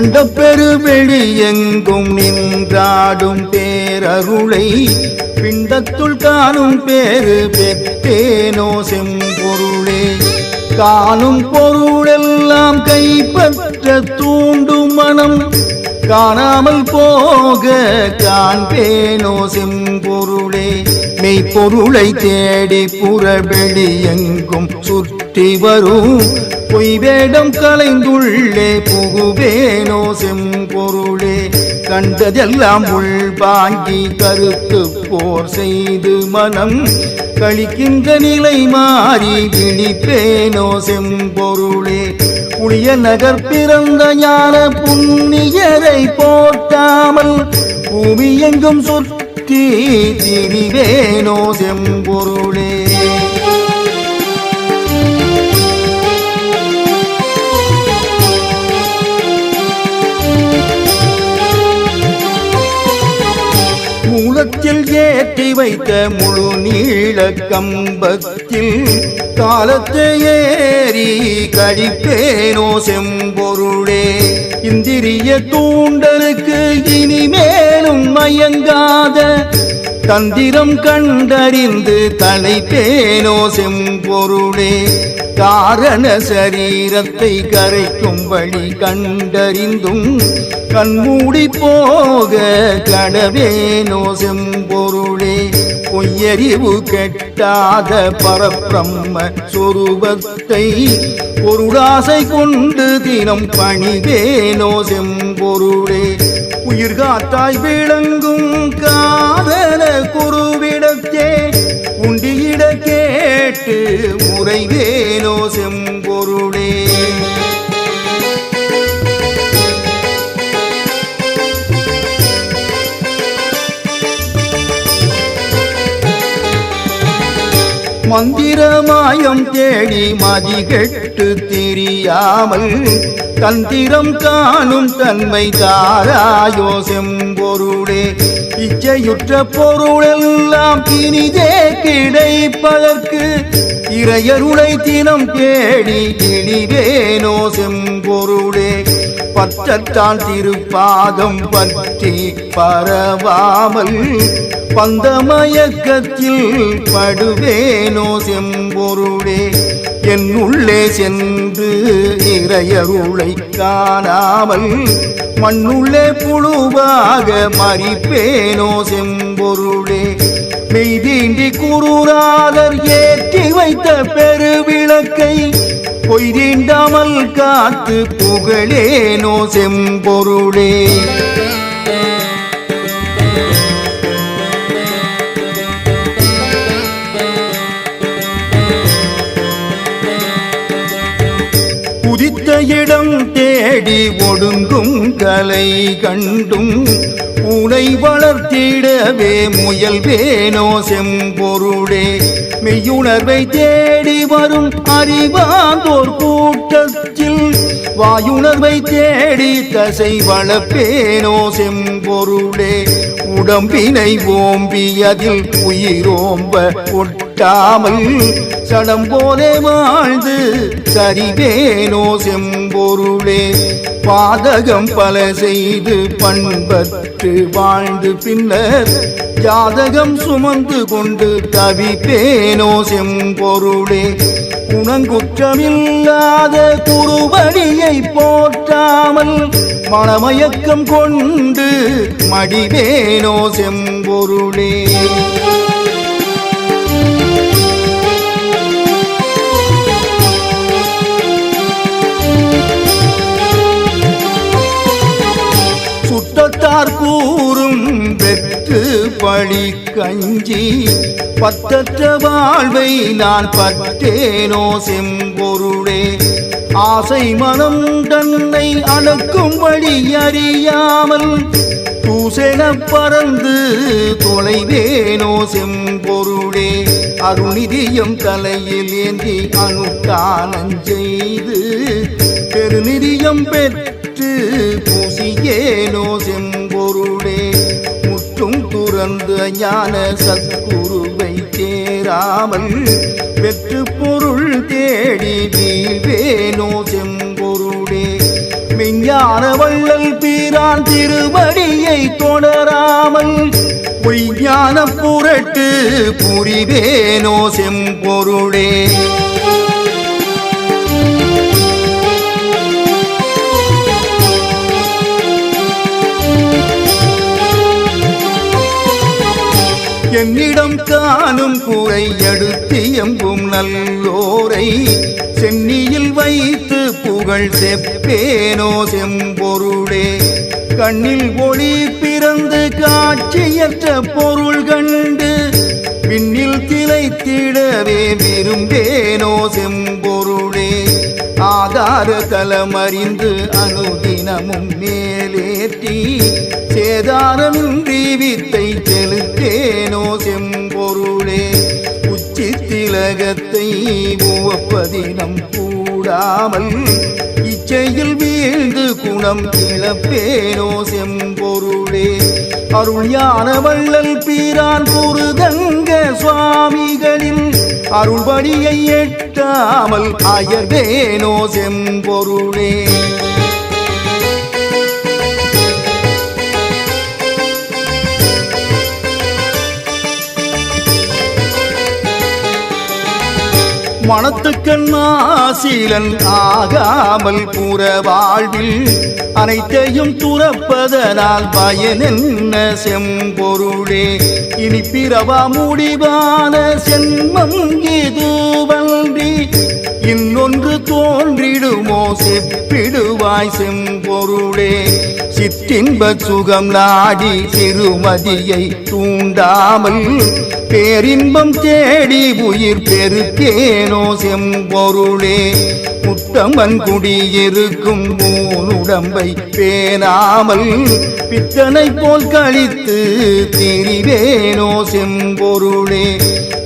கண்ட அண்டப்பெருவெளி எங்கும் நின்றாடும் பேரருளை பிண்டத்துள் காணும் பேரு பெற்றேனோ செம்பொருளே. காணும் பொருளெல்லாம் கைப்பற்ற தூண்டும் மனம் காணாமல் போக காண்பேனோ செம்பொருளே. மெய்ப்பொருளை தேடி புறவெளி எங்கும் சுற்றி வரும் பொய் வேடம் கலைந்துள்ளே புகுவேனோ செம்பொருளே. கண்டதெல்லாம் உள்வாங்கி கருத்து போர் செய்து மனம் கழிக்கின்ற நிலை மாறி விழிப்பேனோ செம்பொருளே. புளிய நகர் பிறந்த ஞான புண்ணியரை போட்டாமல் பூமி எங்கும் சுற்றி திரிவேனோ செம்பொருளே. ஏற்றி வைத்த முழு நீள கம்பத்தில் காலத்தை ஏறி கழிப்பேனோ செம்பொருளே. இந்திரிய தூண்டலுக்கு இனிமேலும் மயங்காத தந்திரம் கண்டறிந்து தலைப்பேனோ செம்பொருளே. காரண சரீரத்தை கரைக்கும் வழி கண்டறிந்தும் கண்மூடி போக கடவேனோ செம்பொருளே பொய்யறிவு கெட்டாத பரப்பிரம்ம சொரூபத்தை பொருளாசை கொண்டு தினம் பணிவேனோ செம்பொருளே உயிர்காத்தாய் விளங்கும் காதல குருவிடத்தே. கேட்டு முறைவேனோ செம்பொருளே. மந்திரமாயம் தேடி மதிகெட்டு தெரியாமல் தந்திரம் காணும் தன்மை தாராயோ செம்பொருளே. இச்சையுற்ற பொருளெல்லாம் இனிதே கிடைப்பதற்கு இறையருளை தினம் தேடி இழிவேனோ செம்பொருளே. பற்றத்தால் திருப்பாதம் பற்றி பரவாமல் பந்தமயக்கத்தில் படுவேனோ செம்பொருளே. என் உள்ளே சென்று இறையருளை காணாமல் மண்ணுள்ளே புழுவாக மறிப்பேனோ செம்பொருளே. மெய்தீண்டி குருநாதர் ஏற்றி வைத்த பெருவிளக்கை பொய்தீண்டாமல் காத்து புகழேனோ செம்பொருளே. உதித்த இடம் தேடி ஒடுங்கும் கலை கண்டும் உனை வளர்த்திடவே முயல் வேணோ செம்பொருளே. மெய்யுணர்வை தேடி வரும் அறிவாந்தோர் கூட்டத்தில் வாயுணர்வை தேடி தசை வளர்ப்பேனோ செம்பொருளே. உடம்பினை ஓம்பி அதில் உயிரோம்ப ஒட்டாமல் சடம் போலே வாழ்ந்து சரிவேனோ செம்பொருளே. பாதகம் பல செய்து பண்பற்று வாழ்ந்து பின்னர் ஜாதகம் சுமந்து கொண்டு தவிப்பேனோ செம்பொருளே. குணங்குற்றமில்லாத குருவடியை போற்றாமல் மனமயக்கம் கொண்டு மடிவேனோ செம்பொருளே. சுற்றத்தார் கூறும் வெற்று பழி கஞ்சி பத்தற்ற வாழ்வை நான் பற்றேனோ செம்பொருளே. ஆசை மனம் தன்னை அடக்கும் வழி அறியாமல் பூசென பறந்து தொலைவேனோ செம்பொருளே. அருணிதியம் தலையில் ஏந்தி அனுஷ்டானம் செய்து பெருநிதியம் பெற்று பூசியேனோ செம்பொருளே முற்றும் ஞான சத்குருவை தேராமல் வெற்று பொருள் தேடி வீழ்வேனோ செம்பொருடே மெஞ்ஞான வள்ளல் பீரான் திருவடியை தொடராமல் பொய்ஞான புரட்டு புரிவேனோ செம்பொருடே காணும் குறை எடுத்து எம்பும் நல்லோரை சென்னியில் வைத்து புகழ் செப்பேனோ செம்பொருளே. கண்ணில் ஒளி பிறந்து காட்சியற்ற பொருள் கண்டு விண்ணில் திளைத்திடவே விரும்பேனோ செம்பொருளே. ஆதார தலமறிந்து அனுதினமும் மேலேற்றி சேதாரமின்றி வித்தை செலுத்தேனோ செம்பொருளே. உச்சி திலகத்தை உவப்பதினம் கூடாமல் இச்சையில் வீழ்ந்து குணம் இழப்பேனோ செம்பொருளே. அருள் ஞான வள்ளல் பீரான் குருதங்க சுவாமிகளின் அருள்படியை எட்டாமல் அயர்வேனோ செம்பொருளே. மனத்துக்கண் ஆசீலன் ஆகாமல் புற வாழ்வில் அனைத்தையும் துறப்பதனால் பயனென்ன செம்பொருளே? இனி பிறவா முடிவான சென்மம் இதுவன்றி இன்னொன்று தோன்றிடுமோ செப்பிடுவாய் செம்பொருளே? சிற்றின்ப சுகம் நாடி திருமதியை தூண்டாமல் பேரின்பம் தேடி உயிர் பெருக்கேனோ செம்பொருளே. முத்தமன் குடியிருக்கும் மூனுடம்பை பேணாமல் பித்தனை போல் கழித்து திரிவேனோ செம்பொருளே.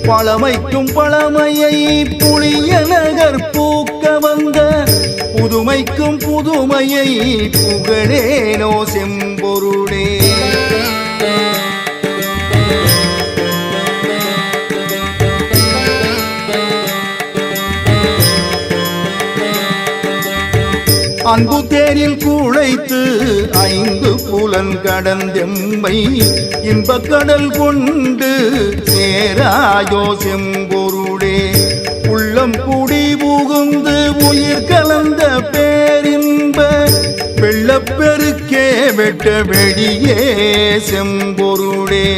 பழமைக்கும் பழமையை புளிய நகர் பூக்க வந்த புதுமைக்கும் புதுமையை புகழேனோ செம்பொருளே. அன்பு தேரில் குழைத்து ஐந்து புலன் கடந்தெம்மை இன்பக்கடல் கொண்டு சேராயோ செம்போ வெள்ளப்பெருக்கே வெட்ட வெளியே செம்பொருளே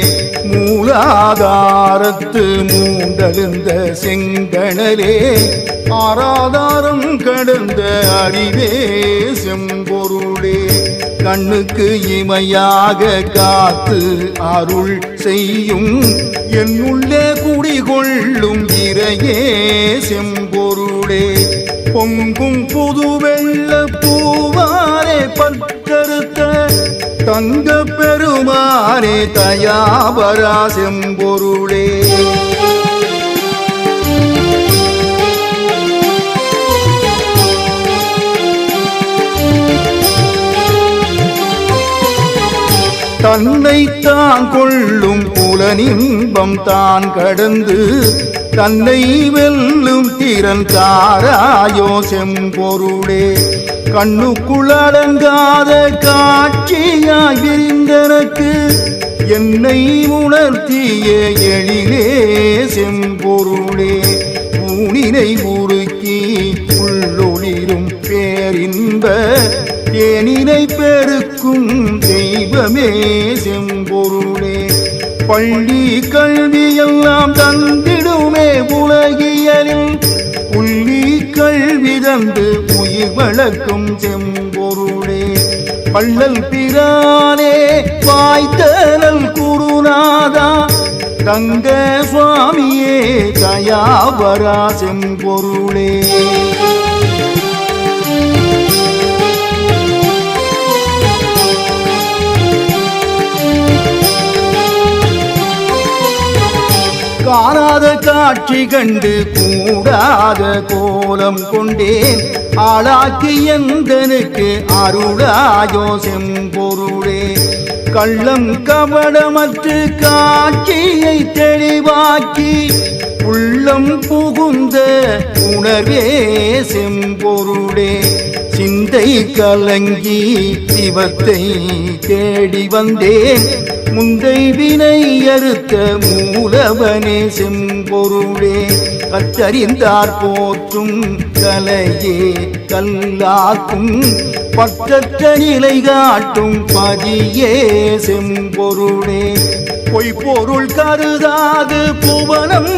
மூலாதாரத்து மூண்டழுந்த செங்கணலே ஆராதாரம் கடந்த அறிவே செம்பொருளே கண்ணுக்கு இமையாக காத்து அருள் செய்யும் என்னுள்ளே குடிகொள்ளும் இறையே செம்பொருளே. பொங்கும் புது வெள்ள பூவாரே பற்கருத்த தங்க பெருமானே தயாபரா செம்பொருளே தன்னைத்தான் கொள்ளும் புலனின்பம் தான் கடந்து தன்னை வெல்லும் திறன் தாராயோ செம்பொருளே. கண்ணுக்குள் அடங்காத காட்சியாய் விரிந்தனக்கு என்னை உணர்த்திய எழிலே செம்பொருளே. ஊனினை உருக்கி உள்ளொளிரும் பேரின்ப தேனினை பெருக்கும் தெய்வமே செம்பொருளே. பள்ளி கல்வியெல்லாம் எல்லாம் உலகியலில் புள்ளி கல்வி உயிர் வளர்க்கும் செம்பொருளே. பள்ளல் பிரானே வாய்த்தனல் குருநாதா. தங்க சுவாமியே தயாவரா செம்பொருளே. காட்சி கண்டு கூடாத கோலம் கொண்டேன். ஆளாக்கி எந்தனுக்கு அருளாயோ செம்பொருளே. கள்ளம் கவடமற்று காட்சியை தெளிவாக்கி உள்ளம் புகுந்த உணர்வே செம்பொருளே. சிந்தை கலங்கி சிவத்தை தேடி வந்தேன். முந்தை வினை அறுத்த மூ மூலவனே செம்பொருளே கற்றறிந்தார் போற்றும் கலையே கல்லாக்கும் பற்றற்ற நிலை காட்டும் பதியே செம்பொருளே. பொய்ப்பொருள் கருதாது புவனம்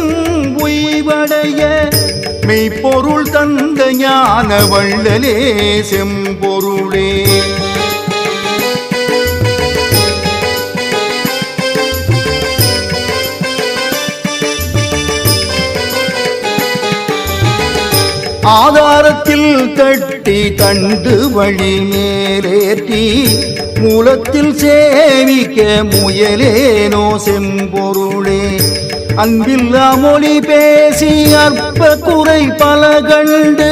உய்வடைய மெய்ப்பொருள் தந்த ஞான வள்ளலே செம்பொருளே. ஆதாரத்தில் கட்டி கண்டு வழி மேலேற்றி மூலத்தில் சேவிக்க முயலேனோ செம்பொருளே. அன்பில்லா மொழி பேசி அற்ப குறை பல கண்டு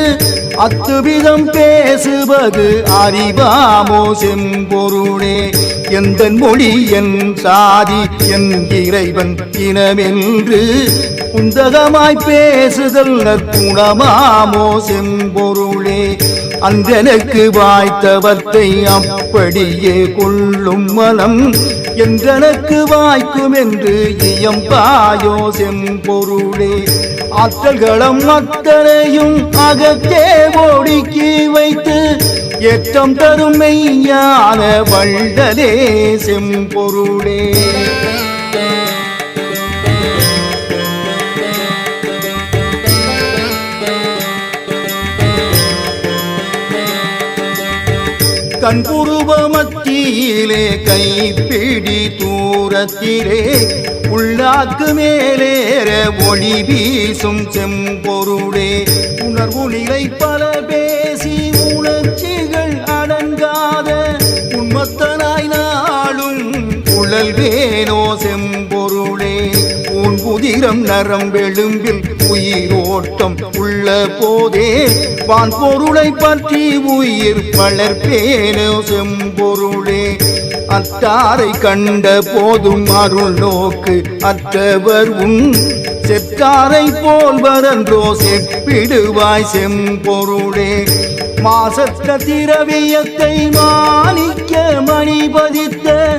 அத்துவிதம் பேசுவது அறிவாமோ செம்பொருளே. எந்த மொழி என் சாதி என் இறைவன் இனமென்று குந்தகமாய் பேசுதல் நற்குணமாமோ செம்பொருளே. அந்தனுக்கு வாய்த்தவத்தை அப்படியே கொள்ளும் மனம் என்றெனக்கு வாய்க்கும் என்று இயம்பாயோ செம்பொருளே. ஆற்றல்களம் அத்தனையும் அகத்தே ஒடுக்கி வைத்து ஏற்றம் தரும் மெய்ஞான வள்ளலே செம்பொருளே. கண்புருவ மத்தியிலே கைப்பிடி தூரத்திலே உள்ளாக்கு மேலேற ஒளி வீசும் செம்பொருளே. உணர்வு நிலை பல பேசி உணர்ச்சிகள் அடங்காத உண்மத்தனாய் நாளும் உழல்வேனோ செம்பொருளே. உன் புதிரம் நரம் வெளும்பில் உயிரோட்டம் உள்ள போதே. வான் பொருளை பற்றி உயிர் பலர் வளர்ப்பேனோ செம்பொருளே. அத்தாரை கண்ட போதும் அருள் நோக்கு அற்றவர் உன் செற்றாரை போல் வரன்றோ செப்பிடுவாய் செம்பொருளே. மாசற்ற திரவியத்தை மாணிக்க மணிபதித்த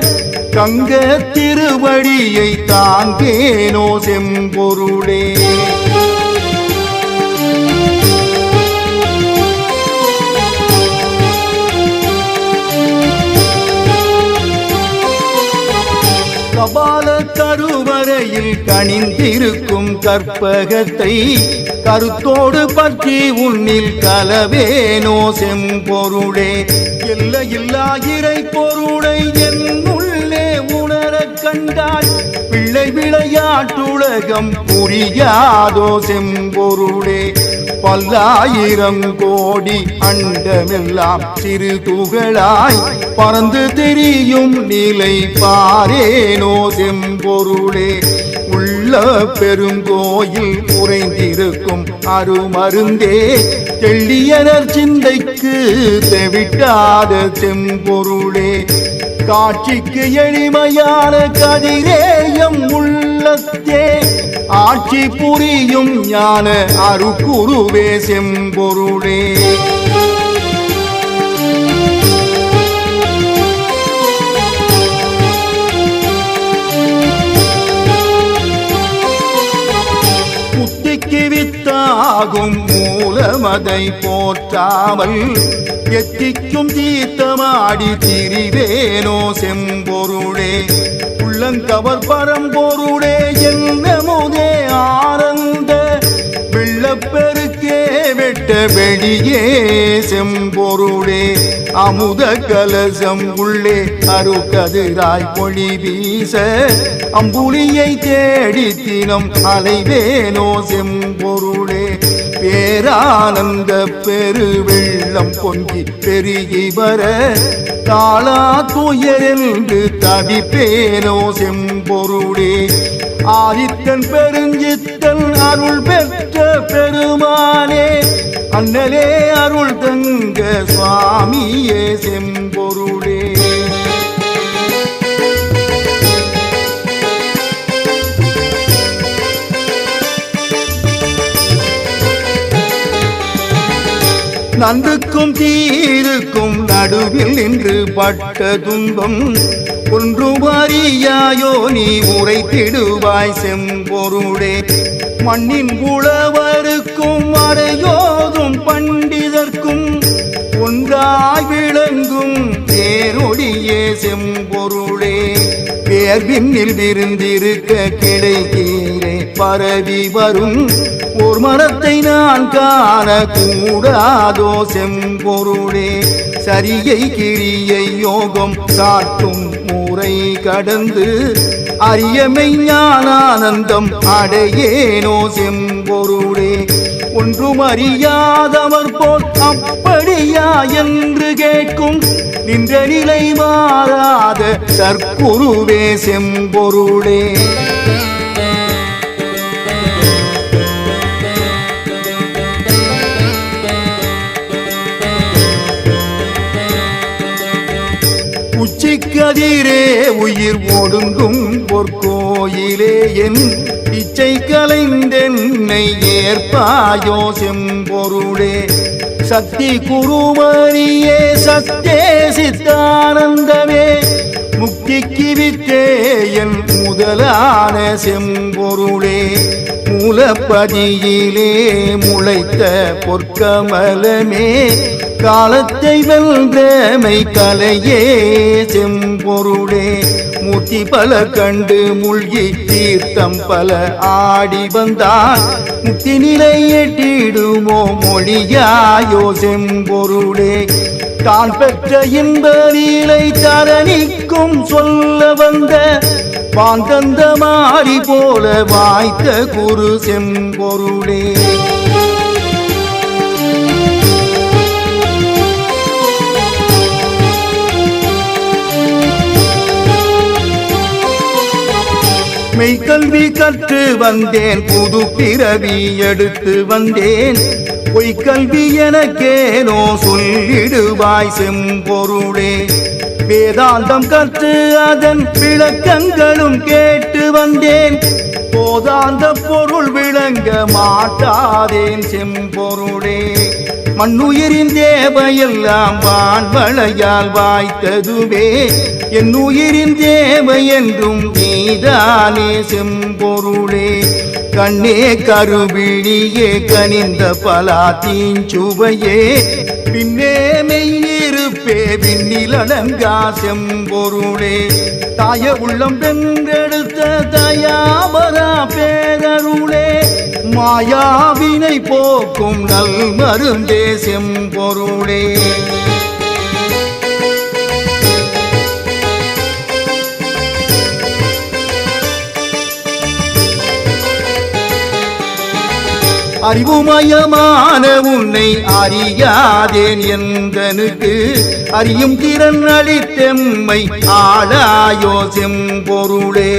கங்க திருவடியை தாங்கேனோ செம்பொருளே. கருவறையில் கணிந்திருக்கும் கற்பகத்தை கருத்தோடு பற்றி உன்னில் கலவேனோ செம்பொருளே. எல்லையில்லா இறை பொருளை என்னுள்ளே உணரக் கண்டாய். பிள்ளை விளையாட்டுலகம் புரியாதோ செம்பொருளே. பல்லாயிரம் கோடி அண்டமெல்லாம் சிறு துகளாய் பறந்து தெரியும் நிலை பாரேனோ செம்பொருளே உள்ள பெருங்கோயில் உறைந்திருக்கும் அருமருந்தே. தெள்ளியனர் சிந்தைக்கு தெவிட்டாத செம்பொருளே காட்சிக்கு எளிமையான கதிரேயம் உள்ளத்தே. ஆட்சி புரியும் ஞான அருக்குருவே செம்பொருளே. புத்திக்கு வித்தாகும் மூலமதை போற்றாமல் எத்திக்கும் தீர்த்தமாடி திரிவேனோ செம்பொருளே. உள்ளங்கவர் பரம்பொருளே என்ன வெளியே செம்பொருளே அமுத கலசம் உள்ளே அருகதிராய் பொழி வீச அம்புலியை தேடி தினம் அலைவேனோ செம்பொருளே. பேரானந்த பெருவெள்ளம் பொங்கி பெருகி வர தாளா துயரென்று தவிப்பேனோ செம்பொருளே. ஆதித்தன் பெருஞ்சித்தன் அருள் பெற்ற பெருமானே அண்ணலே அருள் தங்க சுவாமியே செம்பொருளே. நன்றுக்கும் தீருக்கும் நடுவில் நின்று பட்ட துன்பம் ஒன்றும் அறியாயோ நீ உரைத்திடுவாய் செம்பொருளே. மண்ணின் புலவருக்கும் அடையோதும் பண்டிதர்க்கும் ஒன்றாய் விளங்கும் பேரொழியே செம்பொருளே. பேர் விண்ணில் விருந்திருக்க கிடைக்கீரே பரவி வரும் ஓர் மரத்தை நான் காண கூடாதோ செம்பொருளே. சரியை கிரியை யோகம் காட்டும் முறை கடந்து அரியமை ஞானானந்தம் அடையேனோ செம்பொருளே. ஒன்றும் அறியாதவர் போல் அப்படியா என்று கேட்கும் நின்ற நிலை மாறாத தற்குருவே செம்பொருளே. உச்சிக்கதிரே உயிர் ஒடுங்கும் பொற்கோயிலே என் இச்சை கலைந்தென்னை ஏற்பாயோ செம்பொருளே. சக்தி குருமணியே சத்தே சித்தானந்தமே. முக்திக்கு வித்தே என் முதலான செம்பொருளே. மூலப்பதியிலே முளைத்த பொற்கமலமே. காலத்தை வென்றமை கலையே செம்பொருளே மூர்த்தி பல கண்டு மூழ்கி தீர்த்தம் பல ஆடி வந்தால் முக்தி நிலை எட்டிடுமோ மொழியாயோ செம்பொருளே. தான் பெற்ற இன்ப லீலை தரணிக்கும் சொல்ல வந்த பாந்தந்த மாறி போல வாய்த்த குரு செம்பொருளே. மெய்கல்வி கற்று வந்தேன் புது பிறவி எடுத்து வந்தேன். பொய்க்கல்வி எனக்கேனோ சொல்லிடுவாய் செம்பொருளே. வேதாந்தம் கற்று அதன் விளக்கங்களும் கேட்டு வந்தேன். போதாந்த பொருள் விளங்க மாட்டாதேன் செம்பொருளே. மண்ணுயிரின் தேவையெல்லாம் வான்வளையால் வாய்த்ததுவே. என் உயிரின் தேவ என்றும் நீதானே செம்பொருளே. கண்ணே கருவிழியே கனிந்த பலா தீஞ்சுவையே பின்னே மெய்யிருப்பே விண்ணில் செம்பொருளே. தாய உள்ளம் வென்றெடுத்த தயாபரா பேரருளே. மாயாவினை போக்கும் நல் மருந்தே செம்பொருளே. அறிவுமயமான உன்னை அறியாதேன் எந்தனுக்கு அறியும் திறன் அளித்தெம்மை ஆளாயோ செம்பொருளே.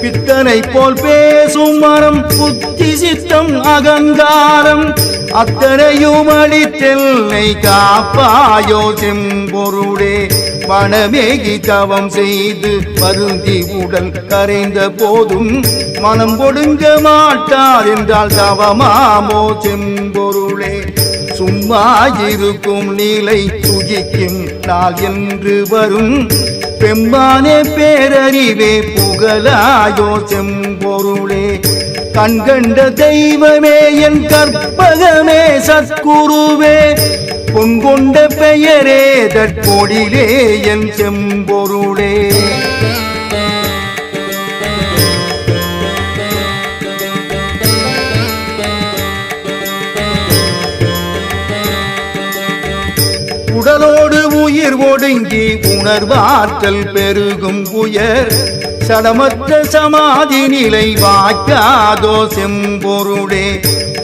பித்தனை போல் பேசும் மரம் புத்தி சித்தம் அகங்காரம் அத்தனையும் அளித்தெல்லை காப்பாயோ செம்பொருளே. மனமேகி தவம் செய்து வருந்தி உடல் கரைந்த போதும் மனம் ஒடுங்க மாட்டார் என்றால் தவமாமோ செம்பொருளே. சும்மா இருக்கும் நிலை சுகிக்கும் நாள் என்று வரும். பெம்மானே பேரறிவே புகழாயோ செம்பொருளே. கண்கண்ட தெய்வமே என் கற்பகமே சத்குருவே. பொங்கொண்ட பெயரே தற்பொடிலே என் செம்பொருளே. உடலோடு உயிர் ஒடுங்கி உணர்வாற்றல் பெருகும் உயர் சடமற்ற சமாதி நிலை வாக்காதோ செம்பொருளே.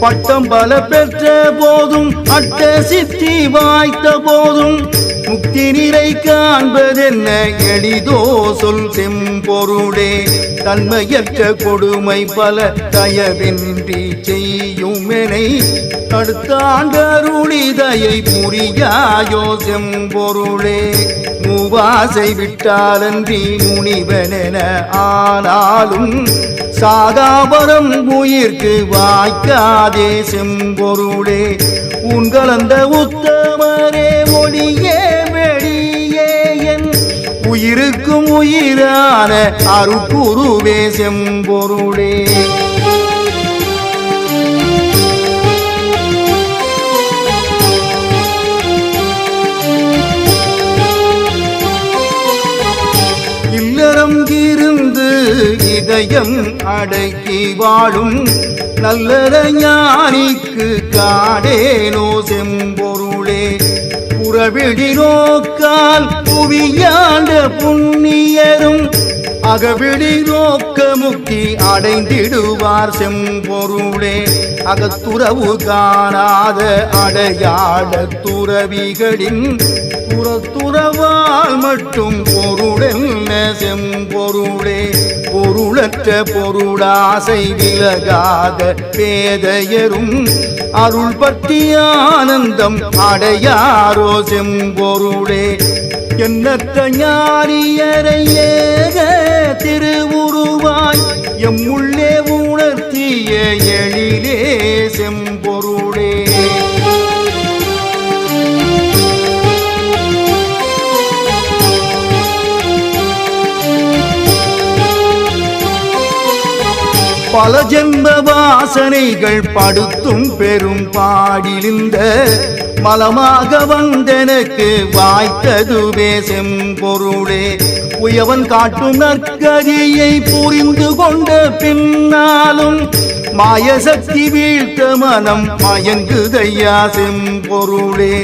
பட்டம் பல பெற்ற போதும் அட்ட சித்தி வாய்த்த போதும். முக்தி நிலை காண்பதென்ன எளிதோ சொல் செம்பொருடே தன்மையற்ற கொடுமை பல தயவின்றி செய்யுமெனை. தடுத்தாண்டருளிதையை புரியாயோ செம்பொருளே. மூவாசை விட்டாலன்றி முனிவனென ஆனாலும் சாகாபரம் உயிர்க்கு வாய்க்காதே செம்பொருளே. உன் கலந்த உத்தமரே ஒளியே வெளியே என் உயிருக்கும் உயிரான அருக்குருவே செம்பொருளே. இதயம் அடக்கி வாழும் நல்லத ஞானிக்கு காடேனோ செம்பொருளே. புறவிழி நோக்கால் புவியாண்ட புண்ணியரும் அகவிழி நோக்க முக்தி அடைந்திடுவார் செம்பொருளே. அகத்துறவு காணாத அடையாள துறவிகளின் புறத்துறவால் மட்டும் பொருளென்ன செம்பொருளே. பொருளற்ற பொருளாசை விலகாத பேதையரும் அருள் பற்றி ஆனந்தம் அடையாரோ செம்பொருளே. எண்ணற்ற ஞானியரை ஏக திருவுருவாய் எம்முள்ளே உணர்த்திய எழிலே செம்பொருள் பல ஜென்ம வாசனைகள் படுத்தும் பெரும் பாடிலிருந்த மலமாக வந்தெனக்கு வாய்த்ததுவே செம்பொருளே. உயவன் காட்டும் நற்கதியை புரிந்து கொண்ட பின்னாலும் மாயசக்தி வீழ்த்த மனம் மயங்குதையா செம்பொருளே.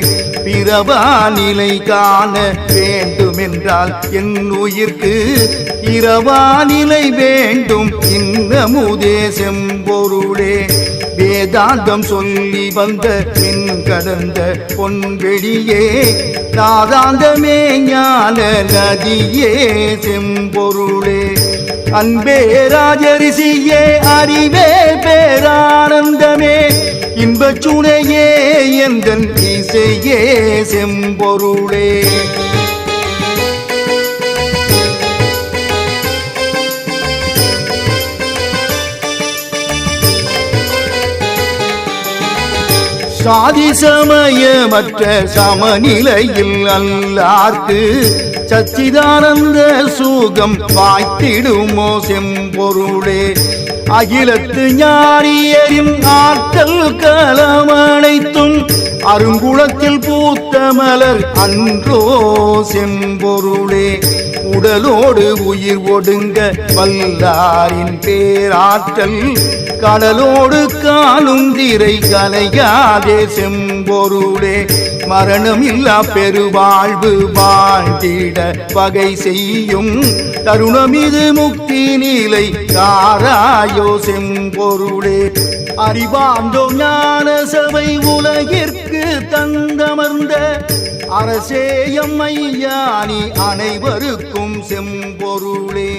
பிறவா நிலை காண வேண்டும். என்றால் என் உயிர்க்கு இரவானிலை வேண்டும். இன்னமுதே செம்பொருளே வேதாந்தம் சொல்லி வந்த பின் கடந்த பொன்வெளியே நாதாந்தமே ஞான நதியே செம்பொருளே. அன்பே ராஜரிசியே அறிவே பேரானந்தமே. இன்பச்சுனையே எந்தன் இசையே செம்பொருளே. சாதி சமயமற்ற சமநிலையில் அல்லார்க்கு சச்சிதானந்த சுகம் வாய்த்திடுமோ செம்பொருளே. அகிலத்து ஞானியரின் ஆற்றல் களமனைத்தும் அருங்குளத்தில் பூத்த மலர் அன்றோ செம்பொருளே. உடலோடு உயிர் ஒடுங்க வல்லாரின் பேராற்றல் கடலோடு காலும் திரை கலையாதே செம்பொருளே. மரணம் இல்லா பெருவாழ்வு வாழ்ந்திட பகை செய்யும் தருணம் இது முக்தி நிலை தாராயோ செம்பொருளே. அறிவாந்தோ ஞான சபை உலகிற்கு தந்தமர்ந்த அரசேயம் ஐயானி அனைவருக்கும் செம்பொருளே.